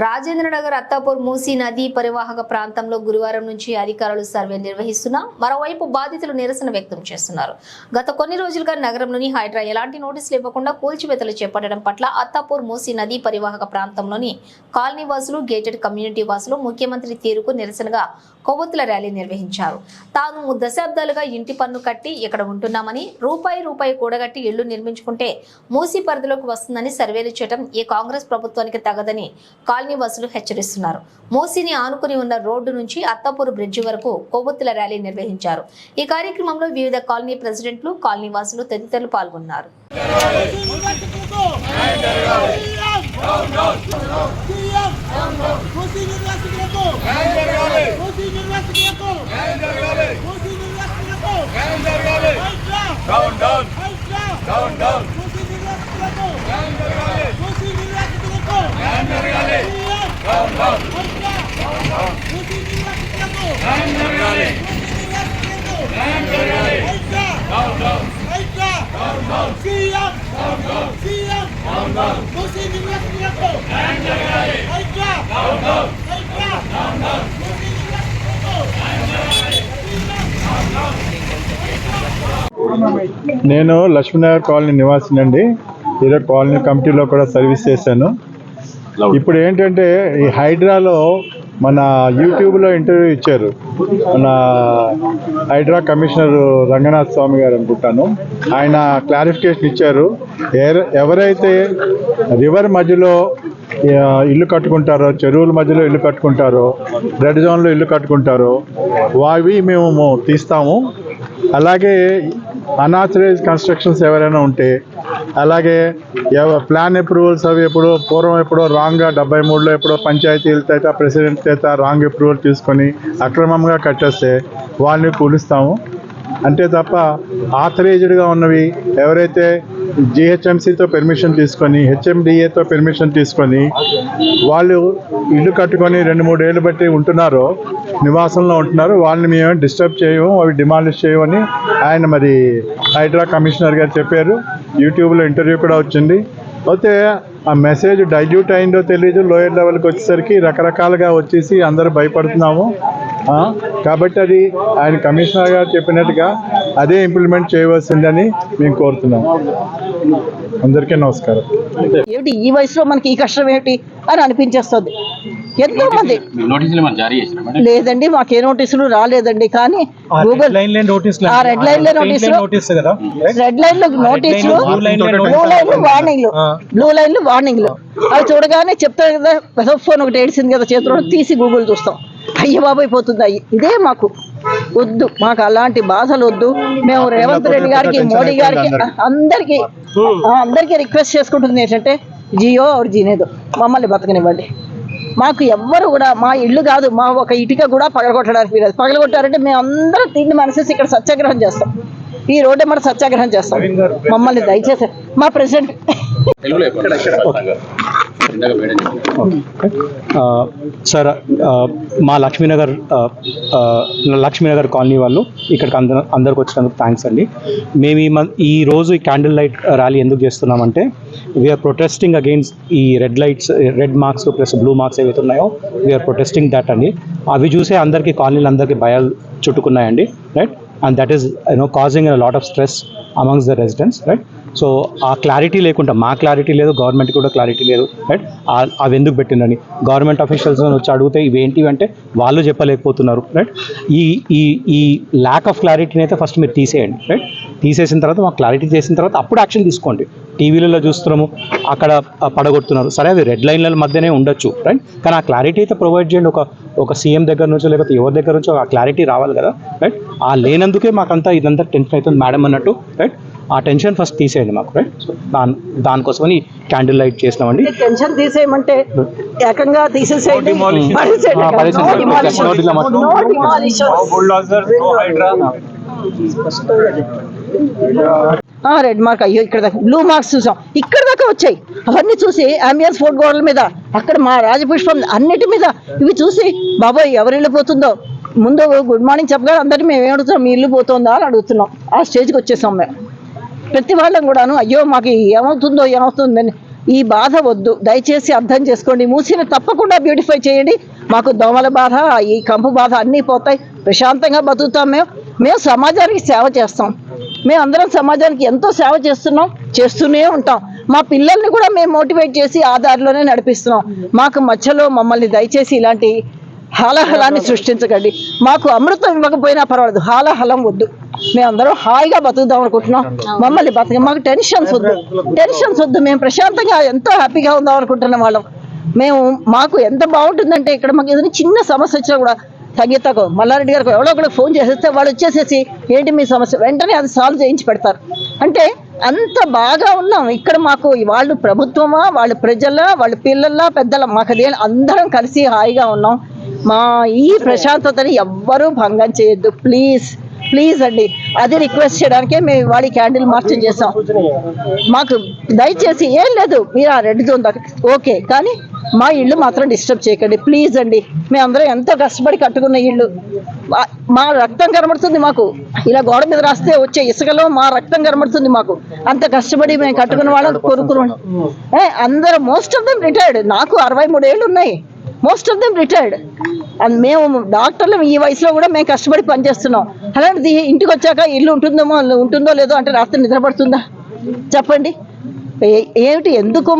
రాజేంద్రనగర్ అత్తాపూర్ మూసీ నదీ పరివాహక ప్రాంతంలో గురువారం నుంచి అధికారులు సర్వే నిర్వహిస్తున్నా మరోవైపు బాధితులు నిరసన వ్యక్తం చేస్తున్నారు. గత కొన్ని రోజులుగా నగరంలోని హైడ్రా ఎలాంటి నోటీసులు ఇవ్వకుండా కూల్చివేతలు చేపట్టడం పట్ల అత్తాపూర్ మూసీ నదీ పరివాహక ప్రాంతంలోని కాలనీ వాసులు గేటెడ్ కమ్యూనిటీ వాసులు ముఖ్యమంత్రి తీరుకు నిరసనగా కొవ్వొత్తుల ర్యాలీ నిర్వహించారు. తాను దశాబ్దాలుగా ఇంటి పన్ను కట్టి ఇక్కడ ఉంటున్నామని రూపాయి రూపాయి కూడగట్టి ఇళ్ళు నిర్మించుకుంటే మూసీ పరిధిలోకి వస్తుందని సర్వేలు చేయడం ఈ కాంగ్రెస్ ప్రభుత్వానికి తగదని కాలనీ వాసులు హెచ్చరిస్తున్నారు. మోసిని ఆనుకుని ఉన్న రోడ్డు నుంచి అత్తాపూర్ బ్రిడ్జి వరకు కొవ్వొత్తుల ర్యాలీ నిర్వహించారు. ఈ కార్యక్రమంలో వివిధ కాలనీ ప్రెసిడెంట్లు కాలనీ వాసులు తదితరులు పాల్గొన్నారు. నేను లక్ష్మీనగర్ కాలనీ నివాసినండి. ఈరోజు కాలనీ కమిటీలో కూడా సర్వీస్ చేశాను. ఇప్పుడు ఏంటంటే ఈ హైడ్రాలో మన యూట్యూబ్లో ఇంటర్వ్యూ ఇచ్చారు. మన హైడ్రా కమిషనర్ రంగనాథ్ స్వామి గారు అనుకుంటాను. ఆయన క్లారిఫికేషన్ ఇచ్చారు. ఎవరైతే రివర్ మధ్యలో ఇల్లు కట్టుకుంటారో చెరువుల మధ్యలో ఇల్లు కట్టుకుంటారో రెడ్ జోన్లో ఇల్లు కట్టుకుంటారో వావి మేము తీస్తాము. అలాగే అనాథరైజ్ కన్స్ట్రక్షన్స్ ఎవరైనా ఉంటే అలాగే ఎవ- ప్లాన్ అప్రూవల్స్ అవి ఎప్పుడో పూర్వం ఎప్పుడో రాంగ్గా డెబ్బై మూడులో ఎప్పుడో పంచాయతీల చేత ప్రెసిడెంట్ చేత రాంగ్ అప్రూవల్ తీసుకొని అక్రమంగా కట్టేస్తే వాళ్ళని కూలుస్తాము. అంతే తప్ప ఆథరైజ్డ్గా ఉన్నవి ఎవరైతే జిహెచ్ఎంసీతో పెర్మిషన్ తీసుకొని హెచ్ఎండిఏతో పెర్మిషన్ తీసుకొని వాళ్ళు ఇల్లు కట్టుకొని రెండు మూడు ఏళ్ళు బట్టి ఉంటున్నారో నివాసంలో ఉంటున్నారు. వాళ్ళని మేము డిస్టర్బ్ చేయము అవి డిమాలిష్ చేయమని ఆయన మరి హైడ్రా కమిషనర్ గారు చెప్పారు. యూట్యూబ్లో ఇంటర్వ్యూ కూడా వచ్చింది. అయితే ఆ మెసేజ్ డైల్యూట్ అయిందో తెలియదు లోయర్ లెవెల్కి వచ్చేసరికి రకరకాలుగా వచ్చేసి అందరూ భయపడుతున్నాము. కాబట్టి అది ఆయన కమిషనర్ గారు చెప్పినట్టుగా అదే ఇంప్లిమెంట్ చేయవలసిందని మేము కోరుతున్నాం. అందరికీ నమస్కారం. ఏమిటి ఈ వయసులో మనకి ఈ కష్టం ఏమిటి అని అనిపించేస్తుంది. ఎంతో మంది లేదండి మాకు ఏ నోటీసులు రాలేదండి కానీ గూగుల్ రెడ్ లైన్లో నోటీసులు రెడ్ లైన్లో నోటీసులు బ్లూ లైన్లో వార్నింగ్లు. బ్లూ లైన్లో. వార్నింగ్లు అవి చూడగానే చెప్తారు కదా ఫోన్ ఒకటి ఏడిసింది కదా చేతిలో తీసి గూగుల్ చూస్తాం. అయ్య బాబాయ్ పోతుంది? అయ్యి ఇదే మాకు వద్దు. మాకు అలాంటి బాధలు వద్దు. మేము రేవంత్ రెడ్డి గారికి మోడీ గారికి అందరికి. అందరికీ రిక్వెస్ట్ చేసుకుంటుంది ఏంటంటే జియో ఆర్ జీనేదో మమ్మల్ని బతకనివ్వండి. మాకు ఎవ్వరు కూడా మా ఇల్లు కాదు మా ఒక ఇటుక కూడా పగలగొట్టడానికి వీలేదు. పగలగొట్టారంటే మేము అందరం తిండి మనసేసి ఇక్కడ సత్యాగ్రహం చేస్తాం. ఈ రోడ్డు మన సత్యాగ్రహం చేస్తాం. మమ్మల్ని దయచేసి మా ప్రెసిడెంట్ సార్ మా లక్ష్మీనగర్ లక్ష్మీనగర్ కాలనీ వాళ్ళు ఇక్కడికి అందరూ అందరికి వచ్చినందుకు థ్యాంక్స్ అండి. మేము ఈ ఈ రోజు ఈ క్యాండిల్ లైట్ ర్యాలీ ఎందుకు చేస్తున్నామంటే వీఆర్ ప్రొటెస్టింగ్ అగైన్స్ ఈ red lights red marks plus blue marks ఏవైతే ఉన్నాయో వీఆర్ ప్రొటెస్టింగ్ దట్ అండి. అవి చూసే అందరికీ కాలనీలు అందరికీ భయాలు చుట్టుకున్నాయండి right and that is you know causing lot of stress amongst the residents right so uh clarity లేకుండా మా క్లారిటీ లేదు గవర్నమెంట్ కూడా క్లారిటీ లేదు రైట్ అవి ఎందుకు పెట్టిందని గవర్నమెంట్ అఫీషియల్స్ వచ్చి అడిగితే ఇవేంటివి అంటే వాళ్ళు చెప్పలేకపోతున్నారు రైట్ ఈ ఈ ఈ ల్యాక్ ఆఫ్ క్లారిటీని అయితే ఫస్ట్ మీరు తీసేయండి రైట్ తీసేసిన తర్వాత మాకు క్లారిటీ చేసిన తర్వాత అప్పుడు యాక్షన్ తీసుకోండి. టీవీలలో చూస్తున్నాము అక్కడ పడగొడుతున్నారు. సరే అది రెడ్ లైన్ల మధ్యనే ఉండొచ్చు రైట్ కానీ ఆ క్లారిటీ అయితే ప్రొవైడ్ చేయండి. ఒక ఒక సీఎం దగ్గర నుంచో లేకపోతే ఎవరి దగ్గర నుంచో ఆ క్లారిటీ రావాలి కదా రైట్ ఆ లేనందుకే మాకంతా ఇదంతా టెన్షన్ అవుతుంది మేడం అన్నట్టు రైట్ ఆ టెన్షన్ ఫస్ట్ తీసేయండి మాకు రైట్ సో దాని దానికోసమని క్యాండిల్ లైట్ చేసినామండి. టెన్షన్ తీసేయమంటే ఏకంగా తీసేసేయండి. రెడ్ మార్క్ అయ్యో ఇక్కడ దాకా. బ్లూ మార్క్స్ చూసాం. ఇక్కడ దాకా వచ్చాయి. అవన్నీ చూసి అంబియన్స్ ఫోర్ట్ గోడల మీద అక్కడ మా రాజపుష్పం అన్నిటి మీద ఇవి చూసి బాబోయ్ ఎవరు వెళ్ళిపోతుందో ముందు గుడ్ మార్నింగ్ చెప్పగా అందరినీ మేము ఏమడుగుతున్నాం మీ ఇల్లు పోతుందా? అని అడుగుతున్నాం. ఆ స్టేజ్కి వచ్చేసాం మేము. ప్రతి వాళ్ళం కూడాను అయ్యో మాకు ఏమవుతుందో ఏమవుతుందని ఈ బాధ వద్దు. దయచేసి అర్థం చేసుకోండి. మూసిని తప్పకుండా బ్యూటిఫై చేయండి. మాకు దోమల బాధ ఈ కంపు బాధ అన్నీ పోతాయి. ప్రశాంతంగా బతుకుతాం మేము. మేము సమాజానికి సేవ చేస్తాం. మేము అందరం సమాజానికి ఎంతో సేవ చేస్తున్నాం చేస్తూనే ఉంటాం. మా పిల్లల్ని కూడా మేము మోటివేట్ చేసి ఆ దారిలోనే నడిపిస్తున్నాం. మాకు మధ్యలో మమ్మల్ని దయచేసి ఇలాంటి హాలహలాన్ని సృష్టించకండి. మాకు అమృతం ఇవ్వకపోయినా పర్వాలేదు. హాలహలం వద్దు. మేమందరం హాయిగా బతుకుదాం అనుకుంటున్నాం. మమ్మల్ని బతక మాకు టెన్షన్స్ వద్దు. టెన్షన్స్ వద్దు. మేము ప్రశాంతంగా ఎంతో హ్యాపీగా ఉందాం అనుకుంటున్న వాళ్ళం. మేము మాకు ఎంత బాగుంటుందంటే ఇక్కడ మాకు ఏదైనా చిన్న సమస్య వచ్చినా కూడా తగ్గితకు మల్లారెడ్డి గారికి ఎవరో ఒకరికి ఫోన్ చేసేస్తే వాళ్ళు వచ్చేసేసి ఏంటి మీ సమస్య? వెంటనే అది సాల్వ్ చేయించి పెడతారు. అంటే అంత బాగా ఉన్నాం. ఇక్కడ మాకు వాళ్ళు ప్రభుత్వమా? వాళ్ళు ప్రజల? వాళ్ళ పిల్లల పెద్దల? మాకు అదే అందరం కలిసి హాయిగా ఉన్నాం. మా ఈ ప్రశాంతతని ఎవ్వరూ భంగం చేయొద్దు. ప్లీజ్ ప్లీజ్ అండి. అది రిక్వెస్ట్ చేయడానికే మేము వాడి క్యాండిల్ మార్చ్ చేసాం. మాకు దయచేసి ఏం లేదు. మీరు ఆ రెడ్ జోన్ దాకా ఓకే కానీ మా ఇల్లు మాత్రం డిస్టర్బ్ చేయకండి. ప్లీజ్ అండి. మేమందరం ఎంతో కష్టపడి కట్టుకున్న ఇల్లు. మా- రక్తం కనబడుతుంది మాకు. ఇలా గోడ మీద రాస్తే వచ్చే ఇసుకలో మా రక్తం కనబడుతుంది మాకు. అంత కష్టపడి మేము కట్టుకున్న వాళ్ళం కొనుక్కున్నాం. ఏ అందరూ మోస్ట్ ఆఫ్ దెమ్ రిటైర్డ్ నాకు అరవై మూడు ఏళ్ళు ఉన్నాయి. Most of them retired and మేము డాక్టర్లు ఈ వయసులో కూడా మేము కష్టపడి పనిచేస్తున్నాం. అలాంటిది ఇంటికి వచ్చాక ఇల్లు ఉంటుందేమో ఉంటుందో లేదో అంటే రాత్రి నిద్రపడుతుందా చెప్పండి. ఏమిటి? ఎందుకు